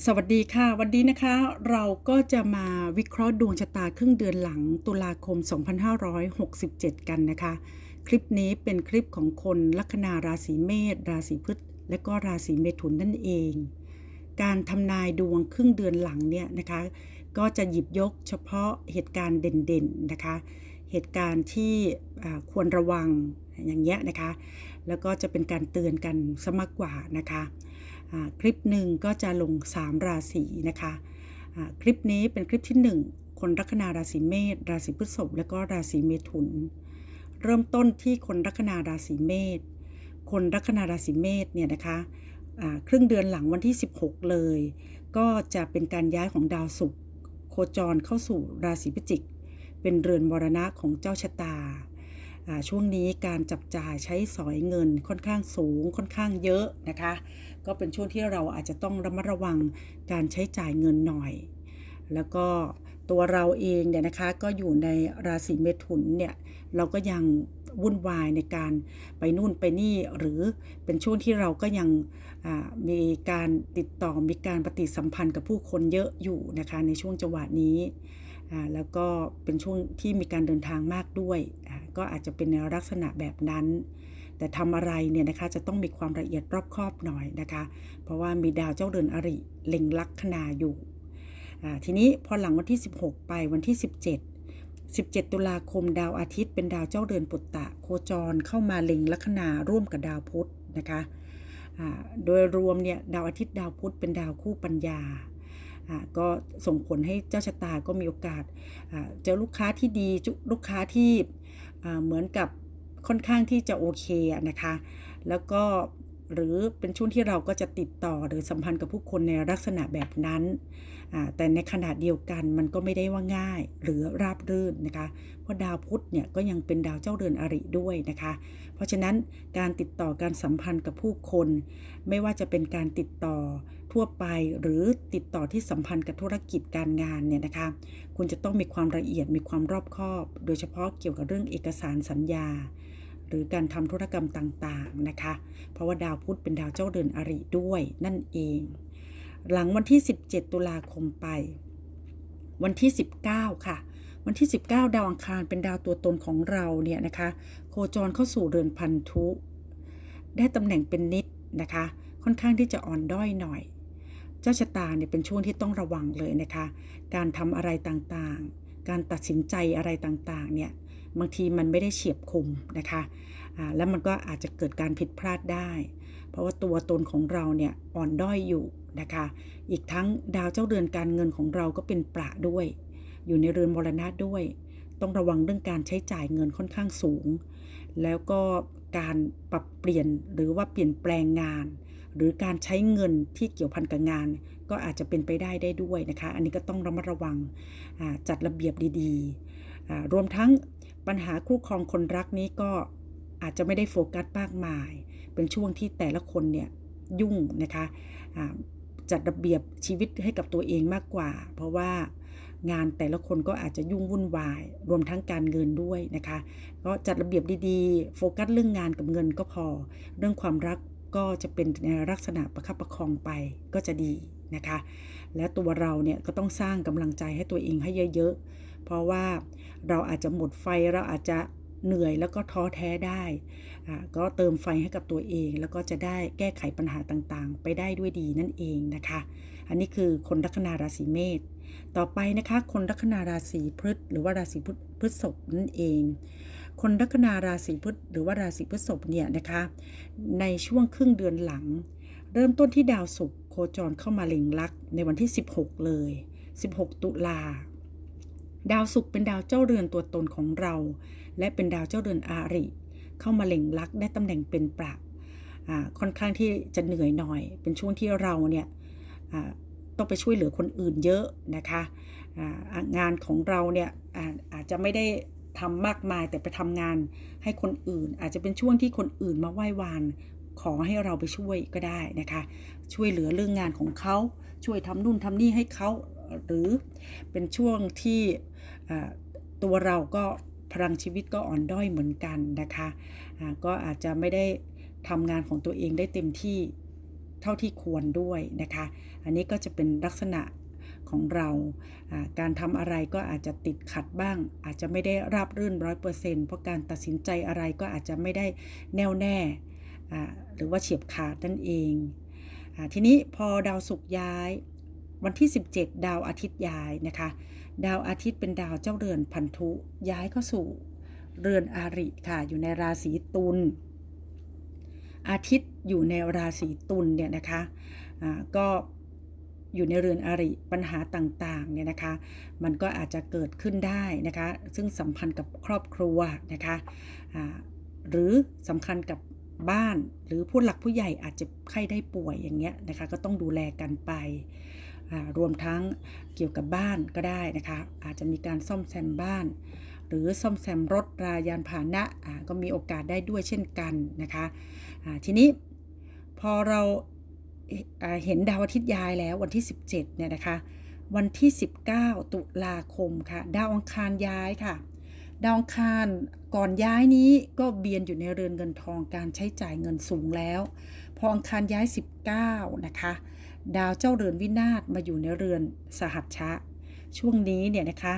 สวัสดีค่ะ วันนี้นะคะ เราก็จะมาวิเคราะห์ดวงชะตาครึ่งเดือนหลังตุลาคม 2567 กันนะคะ คลิปนี้เป็นคลิปของคนลัคนาราศีเมษราศีพฤษและก็ราศีเมถุนนั่นเอง การทำนายดวงครึ่งเดือนหลังเนี่ยนะคะ ก็จะหยิบยกเฉพาะเหตุการณ์เด่นๆนะคะ เหตุการณ์ที่ควรระวังอย่างเงี้ยนะคะ แล้วก็จะเป็นการเตือนกันซะมากกว่านะคะ คลิปหนึ่งก็จะลง 3 ราศีนะคะคลิปนี้เป็นคลิปที่ 1 คนลัคนาราศีเมษราศีพฤษภและก็ราศีเมถุน เริ่มต้นที่คนลัคนาราศีเมษคนลัคนาราศีเมษเนี่ยนะคะครึ่งเดือนหลังวันที่ 16 เลย ก็จะเป็นการย้ายของดาวศุกร์โคจรเข้าสู่ราศีพิจิก เป็นเรือนมรณะของเจ้าชะตา ช่วงนี้การจับจ่ายใช้สอยเงินค่อนข้างสูงค่อนข้างเยอะนะคะ ก็เป็นช่วงที่เราอาจจะต้องระมัดระวังการใช้จ่ายเงินหน่อย แล้วก็ตัวเราเองเนี่ยนะคะก็อยู่ในราศีเมถุนเนี่ยเราก็ยังวุ่นวายในการไปนู่นไปนี่หรือเป็นช่วงที่เราก็ยังมีการติดต่อมีการปฏิสัมพันธ์กับผู้คนเยอะอยู่นะคะในช่วงจังหวะนี้ แล้วก็เป็นช่วงที่มีการเดินทางมากด้วย ก็อาจจะเป็นในลักษณะแบบนั้น แต่ทำอะไรเนี่ยนะคะจะต้องมีความละเอียดรอบคอบหน่อยนะคะ เพราะว่ามีดาวเจ้าเรือนอริเล็งลักคนาอยู่ ทีนี้พอหลังวันที่ 16 ไปวันที่ 17 17 ตุลาคมดาวอาทิตย์เป็นดาวเจ้าเรือนปุตตะ โคจรเข้ามาเล็งลัคนาร่วมกับดาวพุธนะคะ โดยรวมเนี่ยดาวอาทิตย์ดาวพุธเป็นดาวคู่ปัญญา ก็ส่งผลให้เจ้าชะตาก็มีโอกาสเจอลูกค้าที่ดีจุลูกค้าที่เหมือนกับค่อนข้างที่จะโอเคนะคะ แล้วก็หรือเป็นช่วงที่เราก็จะติดต่อหรือสัมพันธ์กับผู้คนในลักษณะแบบนั้น แต่ในขณะเดียวกันมันก็ไม่ได้ว่าง่ายหรือราบรื่นนะคะ เพราะดาวพุธเนี่ยก็ยังเป็นดาวเจ้าเรือนอริด้วยนะคะ เพราะฉะนั้นการติดต่อการสัมพันธ์กับผู้คน ไม่ว่าจะเป็นการติดต่อทั่วไปหรือติดต่อที่สัมพันธ์กับธุรกิจการงานเนี่ยนะคะ คุณจะต้องมีความละเอียดมีความรอบคอบ โดยเฉพาะเกี่ยวกับเรื่องเอกสารสัญญา หรือการทำธุรกรรมต่างๆนะคะ เพราะว่าดาวพุธเป็นดาวเจ้าเรือนอริด้วยนั่นเอง หลังวันที่ 17 ตุลาคมไป วันที่ 19 ค่ะ วันที่ 19 ดาวอังคารเป็นดาวตัวตนของเราเนี่ยนะคะ โคจรเข้าสู่เรือนพันธุ ได้ตำแหน่งเป็นนิดนะคะ ค่อนข้างที่จะอ่อนด้อยหน่อย เจ้าชะตาเนี่ยเป็นช่วงที่ต้องระวังเลยนะคะ การทำอะไรต่างๆ การตัดสินใจอะไรต่างๆ เนี่ยบางทีมันไม่ได้เฉียบคมนะคะอ่าแล้วมันก็อาจจะเกิดการผิดพลาดได้ เพราะว่าตัวตนของเราเนี่ยอ่อนด้อยอยู่นะคะ อีกทั้งดาวเจ้าเรือนการเงินของเราก็เป็นประด้วย อยู่ในเรือนมรณะด้วย ต้องระวังเรื่องการใช้จ่ายเงินค่อนข้างสูง แล้วก็การปรับเปลี่ยนหรือว่าเปลี่ยนแปลงงาน หรือการใช้เงินที่เกี่ยวพันกับงาน ก็อาจจะเป็นไปได้ได้ด้วยนะคะ อันนี้ก็ต้องระมัดระวังจัดระเบียบดีๆรวมทั้งปัญหาคู่ครองคนรักนี้ก็ อาจจะไม่ได้โฟกัสมากมาย เป็นช่วงที่แต่ละคนเนี่ยยุ่งนะคะจัดระเบียบชีวิตให้กับตัวเองมากกว่า เพราะว่างานแต่ละคนก็อาจจะยุ่งวุ่นวาย รวมทั้งการเงินด้วยนะคะก็จัดระเบียบดีๆ โฟกัสเรื่องงานกับเงินก็พอ เรื่องความรักก็จะเป็นในลักษณะประคับประคองไปก็จะดีนะคะ และตัวเราเนี่ยก็ต้องสร้างกำลังใจให้ตัวเองให้เยอะ ๆ เพราะว่าเราอาจจะหมดไฟเราอาจจะ เหนื่อยแล้วก็ท้อแท้ได้ก็เติมไฟให้กับตัวเอง แล้วก็จะได้แก้ไขปัญหาต่างๆ ไปได้ด้วยดีนั่นเองนะคะ อันนี้คือคนลัคนาราศีเมษต่อไปนะคะคนลัคนาราศีพฤษหรือว่าราศีพฤษภนั่นเอง คนลัคนาราศีพฤษหรือว่าราศีพฤษภเนี่ยนะคะในช่วงครึ่งเดือนหลัง เริ่มต้นที่ดาวศุกร์โคจรเข้ามาเล็งลักในวันที่ 16 เลย 16 ตุลาดาวศุกร์เป็นดาวเจ้าเรือนตัวตนของเรา และเป็นดาวเจ้าเรือนอาริ เข้ามาเล็งลักได้ตำแหน่งเป็นประอ่าค่อนข้างที่จะเหนื่อยหน่อย เป็นช่วงที่เราเนี่ยต้องไปช่วยเหลือคนอื่นเยอะนะคะงานของเราเนี่ยอาจจะไม่ได้ทำมากมายแต่ไปทำงานให้คนอื่น อาจจะเป็นช่วงที่คนอื่นมาไหว้วานขอให้เราไปช่วยก็ได้นะคะ ช่วยเหลือเรื่องงานของเขาช่วยทำนู่นทำนี่ให้เขาหรือเป็นช่วงที่ตัวเราก็ พลังชีวิตก็อ่อนด้อยเหมือนกันนะคะอ่าก็อาจจะไม่ได้ทำงานของตัวเองได้เต็มที่เท่าที่ควรด้วยนะคะ อันนี้ก็จะเป็นลักษณะของเรา การทำอะไรก็อาจจะติดขัดบ้าง อาจจะไม่ได้ราบรื่นร้อยเปอร์เซ็นต์เพราะการตัดสินใจอะไรก็อาจจะไม่ได้แน่วแน่ หรือว่าเฉียบขาดนั่นเองอทีนี้พอดาวศุกร์ย้าย วันที่ 17 ดาวอาทิตย์ย้ายนะคะ ดาวอาทิตย์เป็นดาวเจ้าเรือนพันธุ ย้ายเข้าสู่เรือนอาริค่ะ อยู่ในราศีตุล อาทิตย์อยู่ในราศีตุลเนี่ยนะคะอ่าก็อยู่ในเรือนอาริปัญหาต่างๆเนี่ยนะคะ มันก็อาจจะเกิดขึ้นได้นะคะ ซึ่งสัมพันธ์กับครอบครัวนะคะหรือสำคัญกับบ้านหรือผู้หลักผู้ใหญ่อาจจะไข้ได้ป่วยอย่างเงี้ยนะคะ ก็ต้องดูแลกันไป รวมทั้งเกี่ยวกับบ้านก็ได้นะคะ อาจจะมีการซ่อมแซมบ้าน หรือซ่อมแซมรถรายานพาหนะก็มีโอกาสได้ด้วยเช่นกันนะคะทีนี้พอเราอ่าเห็นดาวอาทิตย์ย้ายแล้ววันที่ 17เนี่ยนะคะวันที่ 19 ตุลาคมค่ะ ดาวอังคารย้ายค่ะ ดาวอังคารก่อนย้ายนี้ก็เบียนอยู่ในเรือนเงินทองการใช้จ่ายเงินสูงแล้ว พออังคารย้าย 19 นะคะ ดาวเจ้าเรือนวินาศมาอยู่ในเรือนสหัชชะ ช่วงนี้เนี่ยนะคะ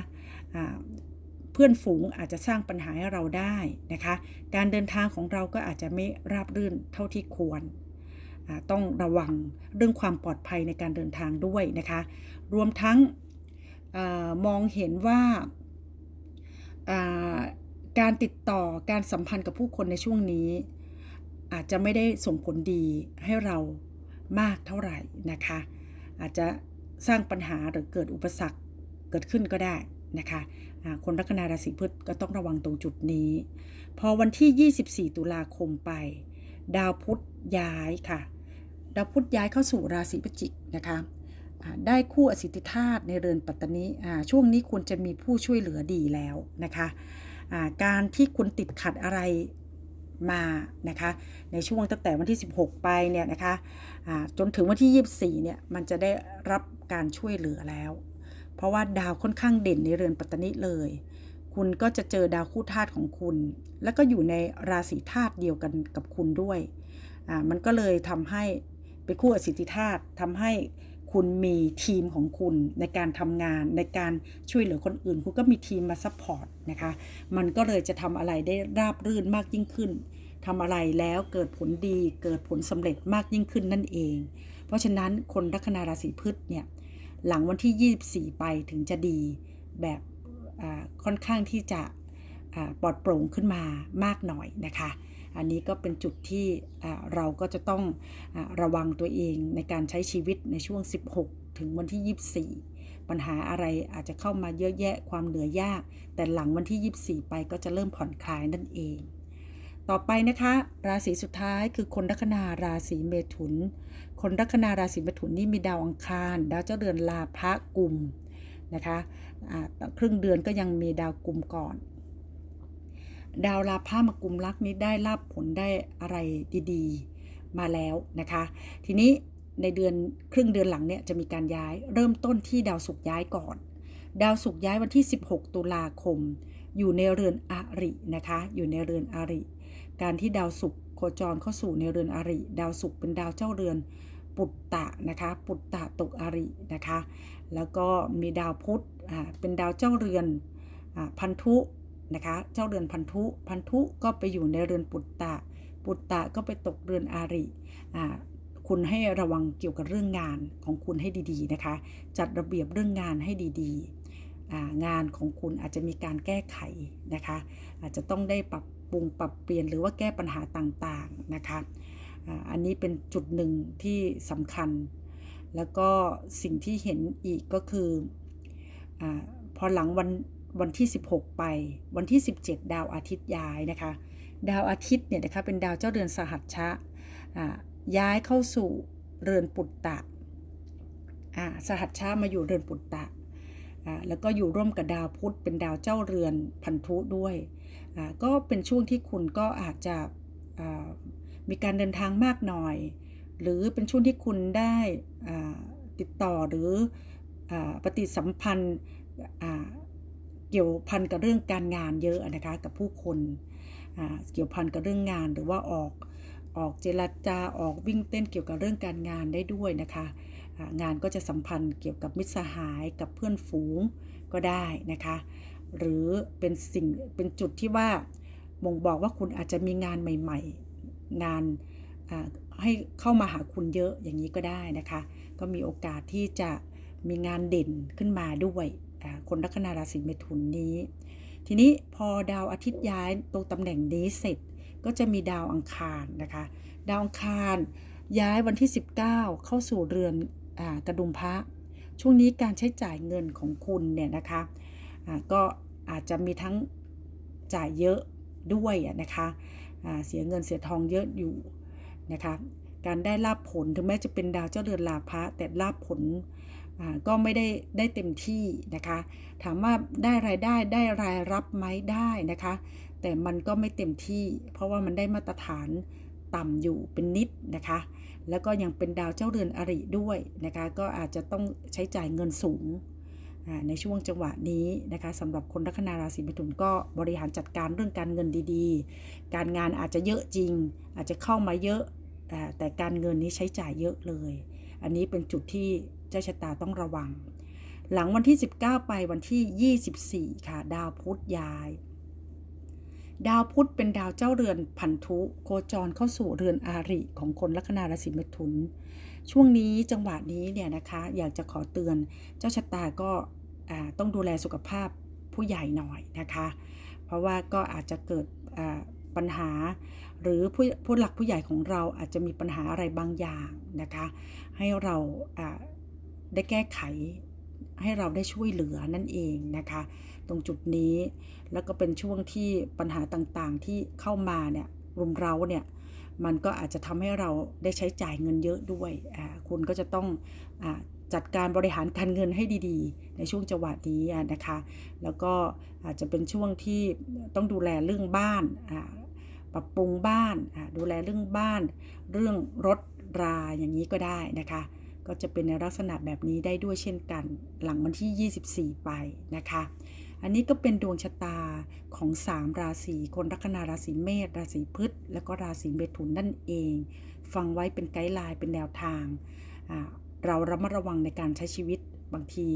เพื่อนฝูงอาจจะสร้างปัญหาให้เราได้นะคะ การเดินทางของเราก็อาจจะไม่ราบรื่นเท่าที่ควร ต้องระวังเรื่องความปลอดภัยในการเดินทางด้วยนะคะ รวมทั้งอมองเห็นว่าการติดต่อการสัมพันธ์กับผู้คนในช่วงนี้ อาจจะไม่ได้ส่งผลดีให้เรา มากเท่าไหร่นะคะ อาจจะสร้างปัญหาหรือเกิดอุปสรรคเกิดขึ้นก็ได้นะคะอ่าคนลัคนาราศีพฤษก็ต้องระวังตรงจุดนี้ พอวันที่ 24 ตุลาคมไป ดาวพุธย้ายค่ะ ดาวพุธย้ายเข้าสู่ราศีพฤจิกนะคะได้คู่อสิทธิธาตุในเรือนปัตตานีช่วงนี้ควรจะมีผู้ช่วยเหลือดีแล้วนะคะอ่าการที่คุณติดขัดอะไร มานะคะในช่วงตั้งแต่วันที่ 16 ไปเนี่ยนะคะจนถึงวันที่ 24เนี่ยมันจะได้รับการช่วยเหลือแล้ว เพราะว่าดาวค่อนข้างเด่นในเรือนปัตตานีเลย คุณก็จะเจอดาวคู่ธาตุของคุณ แล้วก็อยู่ในราศีธาตุเดียวกันกับคุณด้วยมันก็เลยทำให้เป็นคู่อสิทธิธาตุทำให้คุณมีทีมของคุณในการทำงานในการช่วยเหลือคนอื่น คุณก็มีทีมมาซัพพอร์ตนะคะ มันก็เลยจะทำอะไรได้ราบรื่นมากยิ่งขึ้น ทำอะไรแล้วเกิดผลดีเกิดผลสำเร็จมากยิ่งขึ้นนั่นเอง เพราะฉะนั้นคนลัคนาราศีพฤษเนี่ยหลังวันที่ 24 ไปถึงจะดีแบบค่อนข้างที่จะปลอดโปร่งขึ้นมามากหน่อยนะคะ อันนี้ก็เป็นจุดที่เราก็จะต้องอระวังตัวเองในการใช้ชีวิตในช่วง 16 ถึงวันที่ 24 ปัญหาอะไรอาจจะเข้ามาเยอะแยะความเหนื่อยยาก แต่หลังวันที่ 24 ไปก็จะเริ่มผ่อนคลายนั่นเอง ต่อไปนะคะ ราศีสุดท้ายคือคนลัคนาราศีเมถุน คนลัคนาราศีเมถุนนี่มีดาวอังคาร ดาวเจ้าเดือนลาภะกลุ่มนะคะครึ่งเดือนก็ยังมีดาวกลุ่มก่อน ดาวลาภะมากุมรักนี้ได้รับผลได้อะไรดีๆมาแล้วนะคะ ทีนี้ในเดือนครึ่งเดือนหลังเนี่ยจะมีการย้าย เริ่มต้นที่ดาวศุกร์ย้ายก่อน ดาวศุกร์ย้ายวันที่ 16 ตุลาคม อยู่ในเรือนอรินะคะ อยู่ในเรือนอริ การที่ดาวศุกร์โคจรเข้าสู่ในเรือนอริ ดาวศุกร์เป็นดาวเจ้าเรือนปุตตะนะคะปุตตะตกอรินะคะ แล้วก็มีดาวพุธเป็นดาวเจ้าเรือนอพันธุนะคะเจ้าเรือนพันธุพันธุก็ไปอยู่ในเรือนปุตตะ ปุตตะก็ไปตกเรือนอาริคุณให้ระวังเกี่ยวกับเรื่องงานของคุณให้ดีๆนะคะ จัดระเบียบเรื่องงานให้ดีๆ งานของคุณอาจจะมีการแก้ไขนะคะ อาจจะต้องได้ปรับปรุงปรับเปลี่ยนหรือว่าแก้ปัญหาต่างๆนะคะอันนี้เป็นจุดหนึ่งที่สำคัญ แล้วก็สิ่งที่เห็นอีกก็คืออพอหลังวันวันที่ 16 ไปวันที่ 17 ดาวอาทิตย์ย้ายนะคะ ดาวอาทิตย์เนี่ยนะคะเป็นดาวเจ้าเรือนสหัชชะย้ายเข้าสู่เรือนปุตตะอ่าสหัชชะมาอยู่เรือนปุตตะ แล้วก็อยู่ร่วมกับดาวพุธเป็นดาวเจ้าเรือนพันธุด้วย ก็เป็นช่วงที่คุณก็อาจจะมีการเดินทางมากหน่อย หรือเป็นช่วงที่คุณได้ติดต่อหรืออปฏิสัมพันธ์เกี่ยวพันกับเรื่องการงานเยอะนะคะกับผู้คนเกี่ยวพันกับเรื่องงานหรือว่าออกออกเจรจาออกวิ่งเต้นเกี่ยวกับเรื่องการงานได้ด้วยนะคะ งานก็จะสัมพันธ์เกี่ยวกับมิตรสหายกับเพื่อนฝูงก็ได้นะคะ หรือเป็นสิ่งเป็นจุดที่ว่าบ่งบอกว่าคุณอาจจะมีงานใหม่ ๆ งานให้เข้ามาหาคุณเยอะอย่างนี้ก็ได้นะคะ ก็มีโอกาสที่จะมีงานเด่นขึ้นมาด้วยคนลัคนาราศีเมถุนนี้ ทีนี้พอดาวอาทิตย์ย้ายตรงตำแหน่งนี้เสร็จ ก็จะมีดาวอังคารนะคะ ดาวอังคารย้ายวันที่ 19 เข้าสู่เรือน กระดุมพระช่วงนี้การใช้จ่ายเงินของคุณเนี่ยนะคะก็อาจจะมีทั้งจ่ายเยอะด้วยอะนะคะเสียเงินเสียทองเยอะอยู่นะคะการได้ลาบผลถึงแม้จะเป็นดาวเจ้าเรือนลาภะแต่ลาบผลก็ไม่ได้ได้เต็มที่นะคะ ถามว่าได้รายได้ได้รายรับไหมได้นะคะ แต่มันก็ไม่เต็มที่ เพราะว่ามันได้มาตรฐานต่ำอยู่เป็นนิดนะคะ แล้วก็ยังเป็นดาวเจ้าเรือนอริด้วยนะคะก็อาจจะต้องใช้จ่ายเงินสูงในช่วงจังหวะนี้นะคะสำหรับคนลัคนาราศีมิถุนก็บริหารจัดการเรื่องการเงินดีๆ การงานอาจจะเยอะจริง อาจจะเข้ามาเยอะแต่การเงินนี้ใช้จ่ายเยอะเลย อันนี้เป็นจุดที่เจ้าชะตาต้องระวัง หลังวันที่ 19 ไปวันที่ 24 ค่ะ ดาวพุธย้าย ดาวพุธเป็นดาวเจ้าเรือนพันธุโคจรเข้าสู่เรือนอาริของคนลัคนาราศีเมถุน ช่วงนี้จังหวะนี้เนี่ยนะคะอยากจะขอเตือนเจ้าชะตาก็ต้องดูแลสุขภาพผู้ใหญ่หน่อยนะคะ เพราะว่าก็อาจจะเกิดปัญหา หรือผู้ผู้หลักผู้ใหญ่ของเราอาจจะมีปัญหาอะไรบางอย่างนะคะ ให้เราได้แก้ไขให้เราได้ช่วยเหลือนั่นเองนะคะ ตรงจุดนี้ แล้วก็เป็นช่วงที่ปัญหาต่างๆที่เข้ามาเนี่ยรุมเร้าเนี่ยมันก็อาจจะทำให้เราได้ใช้จ่ายเงินเยอะด้วยคุณก็จะต้องอจัดการบริหารการเงินให้ดีๆ ในช่วงจังหวะนี้นะคะ แล้วก็อาจจะเป็นช่วงที่ต้องดูแลเรื่องบ้าน ปรับปรุงบ้าน ดูแลเรื่องบ้าน เรื่องรถราอย่างนี้ก็ได้นะคะ ก็จะเป็นในลักษณะแบบนี้ได้ด้วยเช่นกัน หลังวันที่ 24 ไปนะคะ อันนี้ก็เป็นดวงชะตาของ 3 ราศีคนลัคนาราศีเมษราศีพฤษและก็ราศีเมถุนนั่นเอง ฟังไว้เป็นไกด์ไลน์เป็นแนวทาง เราระมัดระวังในการใช้ชีวิตบางที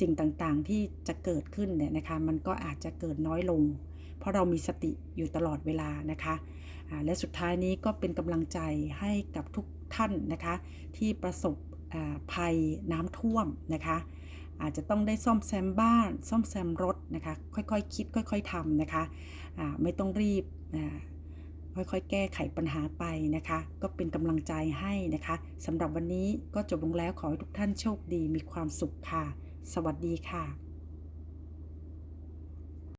สิ่งต่างๆที่จะเกิดขึ้นเนี่ยนะคะมันก็อาจจะเกิดน้อยลง เพราะเรามีสติอยู่ตลอดเวลานะคะและสุดท้ายนี้ก็เป็นกำลังใจให้กับทุกท่านนะคะ ที่ประสบภัยน้ำท่วมนะคะ อาจจะต้องได้ซ่อมแซมบ้าน ซ่อมแซมรถนะคะ ค่อยๆคคิด ค่อย ๆทำนะคะะไม่ต้องรีบค่อยๆ แก้ไขปัญหาไปนะคะ ก็เป็นกำลังใจให้นะคะสำหรับวันนี้ก็จบลงแล้วขอให้ทุกท่านโชคดีมีความสุขค่ะ สวัสดีค่ะ